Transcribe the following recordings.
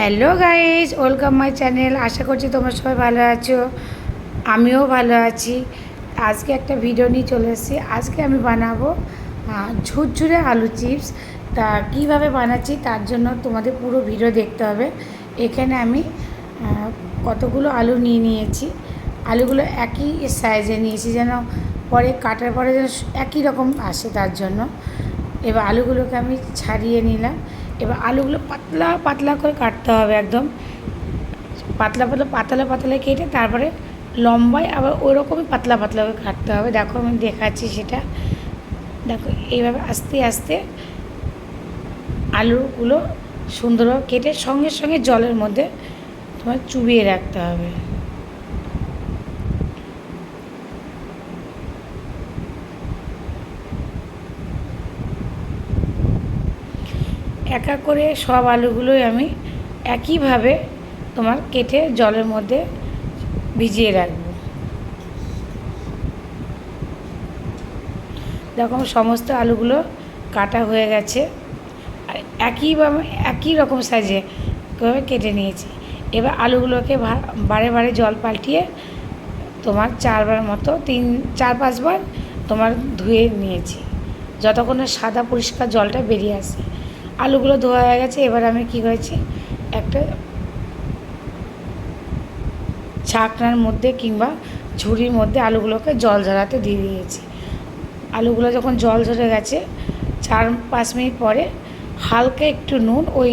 Hello guys welcome my channel. আশা করছি তোমরা সবাই ভালো আছো। আমিও ভালো আছি। আজকে একটা ভিডিও নিয়ে চলে এসেছি। আজকে আমি বানাবো ঝুরঝুরে আলু চিপস। তা কীভাবে বানাচ্ছি তার জন্য তোমাদের পুরো ভিডিও দেখতে হবে। এখানে আমি কতগুলো আলু নিয়ে নিয়েছি। আলুগুলো একই সাইজে নিয়েছি যেন পরে কাটার পরে যেন একই রকম আসে তার জন্য। এবার আলুগুলোকে আমি ছাড়িয়ে নিলাম। এবার আলুগুলো পাতলা পাতলা করে কাটতে হবে একদম। পাতলা পাতলা পাতলা পাতলা কেটে তারপরে লম্বায় আবার ওরকমই পাতলা পাতলা করে কাটতে হবে। দেখো আমি দেখাচ্ছি সেটা। দেখো এইভাবে আস্তে আস্তে আলুগুলো সুন্দরভাবে কেটে সঙ্গে সঙ্গে জলের মধ্যে তোমার চুবিয়ে রাখতে হবে। এক করে সব আলুগুলোই আমি একইভাবে তোমার কেটে জলের মধ্যে ভিজিয়ে রাখব। দেখো সমস্ত আলুগুলো কাটা হয়ে গেছে। আর একইভাবে, একই রকম সাইজে কীভাবে কেটে নিয়েছি। এবার আলুগুলোকে বারে বারে জল পাল্টিয়ে তোমার চারবার মতো তিন, চার, পাঁচবার তোমার ধুয়ে নিয়েছি। যতক্ষণ সাদা পরিষ্কার জলটা বেরিয়ে আসে। আলুগুলো ধোয়া হয়ে গেছে, এবার আমি কী করেছি? একটা ছাকনার মধ্যে কিংবা ঝুড়ির মধ্যে আলুগুলোকে জল ঝরাতে দিয়ে দিয়েছি। আলুগুলো যখন জল ঝরে গেছে, চার পাঁচ মিনিট পরে হালকা একটু নুন ওই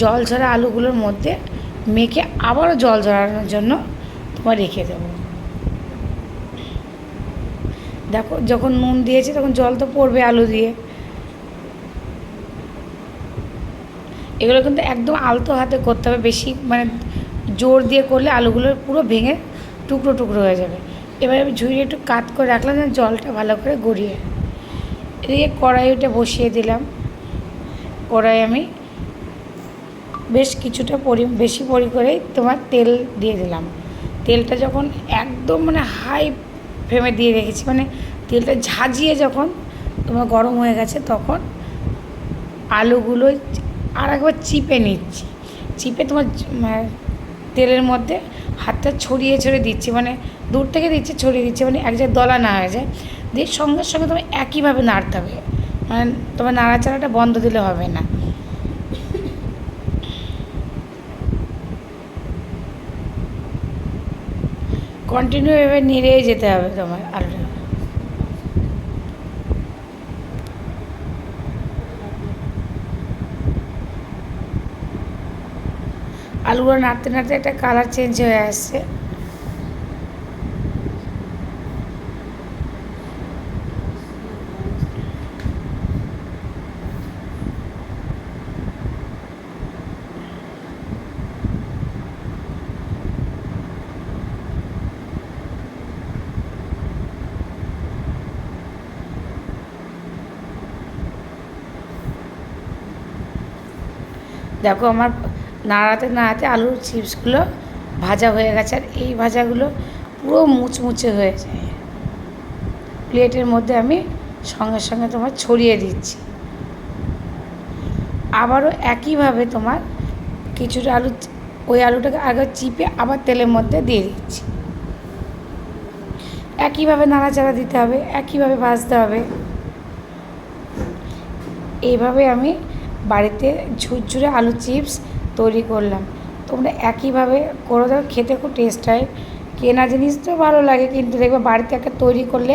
জল ঝরা আলুগুলোর মধ্যে মেখে আবারও জল ঝরানোর জন্য তোমার রেখে দেবো। দেখো, যখন নুন দিয়েছি তখন জল তো পড়বে আলু দিয়ে। এগুলো কিন্তু একদম আলতো হাতে করতে হবে, বেশি মানে জোর দিয়ে করলে আলুগুলো পুরো ভেঙে টুকরো টুকরো হয়ে যাবে। এবার আমি ঝুড়ি একটু কাত করে রাখলাম যেন জলটা ভালো করে গড়িয়ে এদিকে কড়াইটা বসিয়ে দিলাম। কড়াই আমি বেশ কিছুটা পরি, বেশি পরি করেই তোমার তেল দিয়ে দিলাম। তেলটা যখন একদম মানে হাই ফ্লেমে দিয়ে রেখেছি মানে তেলটা ঝাঁঝিয়ে যখন তোমার গরম হয়ে গেছে, তখন আলুগুলো আর একবার চিপে নিচ্ছি। চিপে তোমার মানে তেলের মধ্যে হাতটা ছড়িয়ে ছড়িয়ে দিচ্ছি মানে দূর থেকে দিচ্ছি, ছড়িয়ে দিচ্ছি মানে এক জায়গায় দলা না হয়ে যায়। দিয়ে সঙ্গে সঙ্গে তোমার একইভাবে নাড়তে হবে। মানে তোমার নাড়াচাড়াটা বন্ধ দিলে হবে না। কন্টিনিউ এভাবে নেড়েই যেতে হবে তোমার আলুটা। আলুগুলো নাড়তে নাড়তে একটা কালার চেঞ্জ হয়ে আসছে। দেখো আমার নাড়াতে নাড়াতে আলুর চিপসগুলো ভাজা হয়ে গেছে আর এই ভাজাগুলো পুরো মুচমুচে হয়ে যায় প্লেটের মধ্যে আমি সঙ্গে সঙ্গে তোমার ছড়িয়ে দিচ্ছি। আবারও একইভাবে তোমার কিছুটা আলু ওই আলুটাকে আগে চিপে আবার তেলের মধ্যে দিয়ে দিচ্ছি। একইভাবে নাড়াচাড়া দিতে হবে, একইভাবে ভাজতে হবে। এইভাবে আমি বাড়িতে ঝুরঝুরে আলু চিপস তৈরি করলাম। তোমরা একইভাবে করে দাও খেতে খুব টেস্ট হয়। কেনা জিনিস তো ভালো লাগে, কিন্তু দেখবে বাড়িতে একটা তৈরি করলে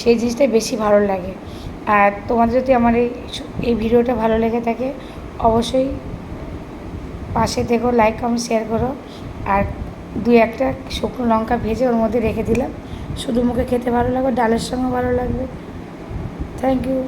সেই জিনিসটাই বেশি ভালো লাগে। আর তোমাদের যদি আমার এই এই ভিডিওটা ভালো লেগে থাকে, অবশ্যই পাশে থেকো লাইক কমেন্ট শেয়ার করো। আর দুই একটা শুকনো লঙ্কা ভেজে ওর মধ্যে রেখে দিলাম। শুধু মুখে খেতে ভালো লাগবে, ডালের সঙ্গে ভালো লাগবে। Thank you